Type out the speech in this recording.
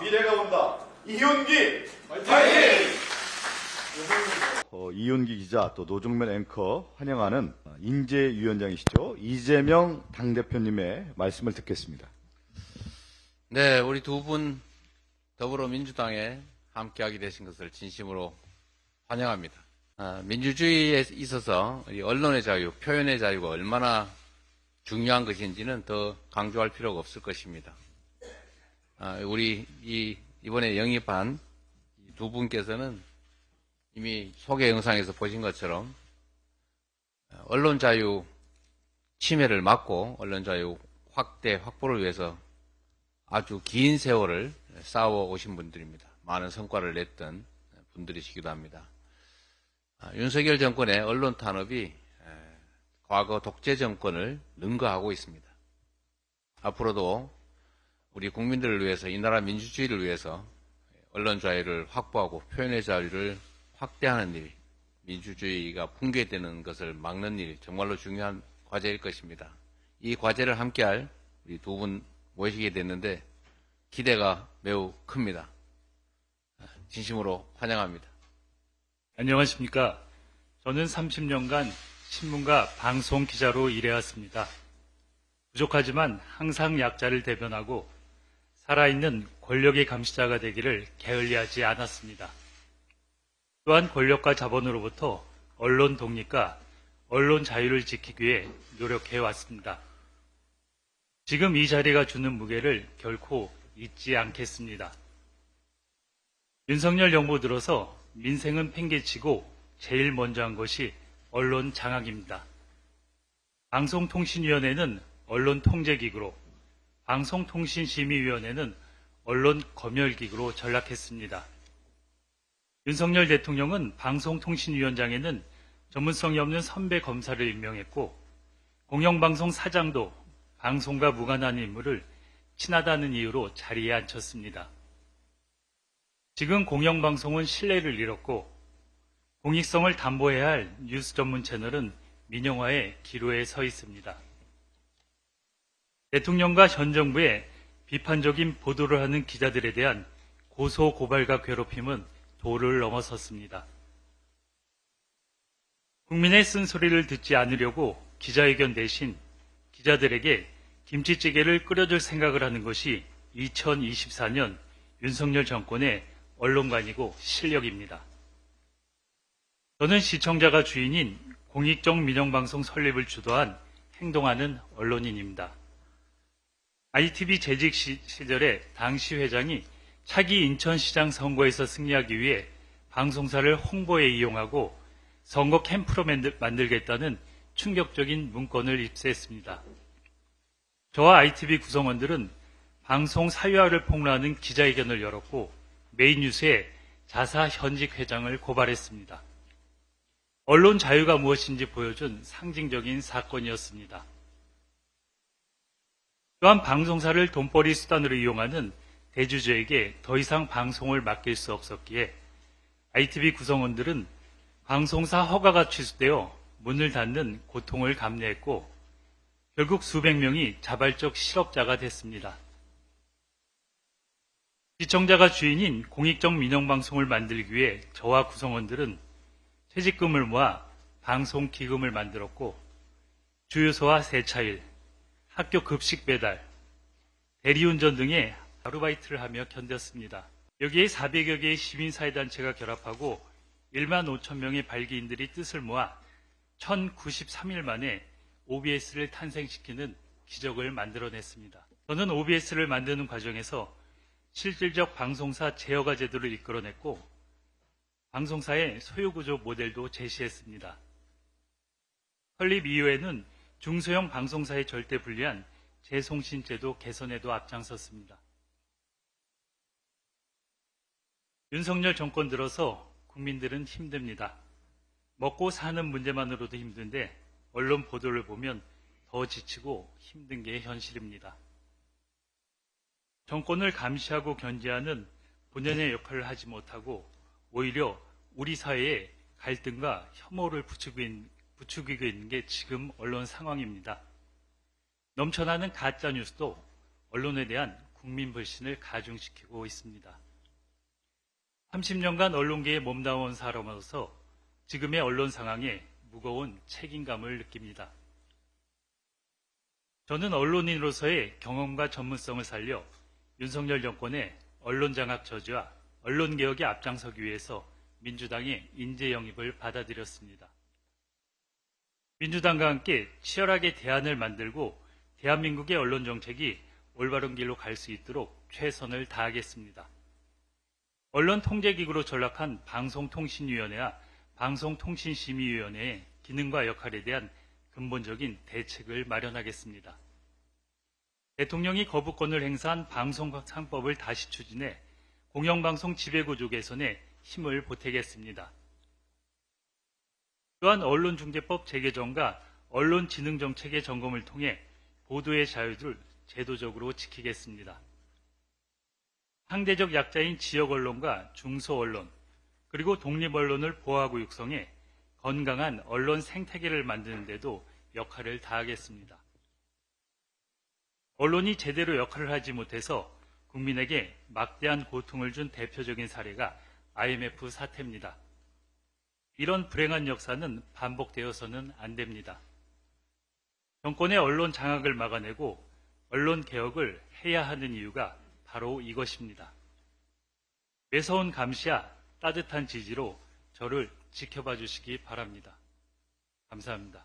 미래가 온다. 이윤기 파이팅! 어, 이윤기 기자 또 노종면 앵커 환영하는 인재위원장이시죠. 이재명 당대표님의 말씀을 듣겠습니다. 네, 우리 두 분 더불어민주당에 함께하게 되신 것을 진심으로 환영합니다. 아, 민주주의에 있어서 이 언론의 자유, 표현의 자유가 얼마나 중요한 것인지는 더 강조할 필요가 없을 것입니다. 아, 우리 이 이번에 영입한 이두 분께서는 이미 소개 영상에서 보신 것처럼 어, 언론 자유 침해를 막고 언론 자유 확대 확보를 위해서 아주 긴 세월을 쌓아 오신 분들입니다. 많은 성과를 냈던 분들이시기도 합니다. 아, 윤석열 정권의 언론 탄압이 에, 과거 독재 정권을 능가하고 있습니다. 앞으로도 우리 국민들을 위해서 이 나라 민주주의를 위해서 언론 자유를 확보하고 표현의 자유를 확대하는 일, 민주주의가 붕괴되는 것을 막는 일 정말로 중요한 과제일 것입니다. 이 과제를 함께할 우리 두 분 모시게 됐는데 기대가 매우 큽니다. 진심으로 환영합니다. 안녕하십니까. 저는 30년간 신문과 방송 기자로 일해왔습니다. 부족하지만 항상 약자를 대변하고 살아있는 권력의 감시자가 되기를 게을리하지 않았습니다. 또한 권력과 자본으로부터 언론 독립과 언론 자유를 지키기 위해 노력해 왔습니다. 지금 이 자리가 주는 무게를 결코 잊지 않겠습니다. 윤석열 정부 들어서 민생은 팽개치고 제일 먼저 한 것이 언론 장악입니다. 방송통신위원회는 언론 통제기구로, 방송통신심의위원회는 언론 검열기구로 전락했습니다. 윤석열 대통령은 방송통신위원장에는 전문성이 없는 선배 검사를 임명했고, 공영방송 사장도 방송과 무관한 인물을 친하다는 이유로 자리에 앉혔습니다. 지금 공영방송은 신뢰를 잃었고 공익성을 담보해야 할 뉴스 전문 채널은 민영화의 기로에 서 있습니다. 대통령과 현 정부의 비판적인 보도를 하는 기자들에 대한 고소 고발과 괴롭힘은 도를 넘어섰습니다. 국민의 쓴소리를 듣지 않으려고 기자회견 대신 기자들에게 김치찌개를 끓여줄 생각을 하는 것이 2024년 윤석열 정권의 언론관이고 실력입니다. 저는 시청자가 주인인 공익적 민영방송 설립을 주도한 행동하는 언론인입니다. ITV 재직 시, 시절에 당시 회장이 차기 인천시장 선거에서 승리하기 위해 방송사를 홍보에 이용하고 선거 캠프로 만들, 만들 겠다는 충격적인 문건을 입수했습니다. 저와 ITV 구성원들은 방송 사유화를 폭로하는 기자회견을 열었고 메인 뉴스에 자사 현직 회장을 고발했습니다. 언론 자유가 무엇인지 보여준 상징적인 사건이었습니다. 또한 방송사를 돈벌이 수단으로 이용하는 대주주에게 더 이상 방송을 맡길 수 없었기에 ITV 구성원들은 방송사 허가가 취소되어 문을 닫는 고통을 감내했고 결국 수백 명이 자발적 실업자가 됐습니다. 시청자가 주인인 공익적 민영방송을 만들기 위해 저와 구성원들은 퇴직금을 모아 방송 기금을 만들었고 주유소와 세차일, 학교 급식 배달, 대리운전 등의 아르바이트를 하며 견뎠습니다. 여기에 400여 개의 시민사회단체가 결합하고 1만 5천 명의 발기인들이 뜻을 모아 1093일 만에 OBS를 탄생시키는 기적을 만들어냈습니다. 저는 OBS를 만드는 과정에서 실질적 방송사 제어가 제도를 이끌어냈고 방송사의 소유구조 모델도 제시했습니다. 설립 이후에는 중소형 방송사에 절대 불리한 재송신제도 개선에도 앞장섰습니다. 윤석열 정권 들어서 국민들은 힘듭니다. 먹고 사는 문제만으로도 힘든데 언론 보도를 보면 더 지치고 힘든 게 현실입니다. 정권을 감시하고 견제하는 본연의 역할을 하지 못하고 오히려 우리 사회에 갈등과 혐오를 부추기고 부추기고 있는 게 지금 언론 상황입니다. 넘쳐나는 가짜 뉴스도 언론에 대한 국민 불신을 가중시키고 있습니다. 30년간 언론계에 몸담은 사람으로서 지금의 언론 상황에 무거운 책임감을 느낍니다. 저는 언론인으로서의 경험과 전문성을 살려 윤석열 정권의 언론 장악 저지와 언론 개혁에 앞장서기 위해서 민주당의 인재 영입을 받아들였습니다. 민주당과 함께 치열하게 대안을 만들고 대한민국의 언론 정책이 올바른 길로 갈 수 있도록 최선을 다하겠습니다. 언론 통제기구로 전락한 방송통신위원회와 방송통신심의위원회의 기능과 역할에 대한 근본적인 대책을 마련하겠습니다. 대통령이 거부권을 행사한 방송상법을 다시 추진해 공영방송 지배구조 개선에 힘을 보태겠습니다. 또한 언론중재법 재개정과 언론지능정책의 점검을 통해 보도의 자유를 제도적으로 지키겠습니다. 상대적 약자인 지역 언론과 중소 언론, 그리고 독립 언론을 보호하고 육성해 건강한 언론 생태계를 만드는 데도 역할을 다하겠습니다. 언론이 제대로 역할을 하지 못해서 국민에게 막대한 고통을 준 대표적인 사례가 IMF 사태입니다. 이런 불행한 역사는 반복되어서는 안 됩니다. 정권의 언론 장악을 막아내고 언론 개혁을 해야 하는 이유가 바로 이것입니다. 매서운 감시와 따뜻한 지지로 저를 지켜봐 주시기 바랍니다. 감사합니다.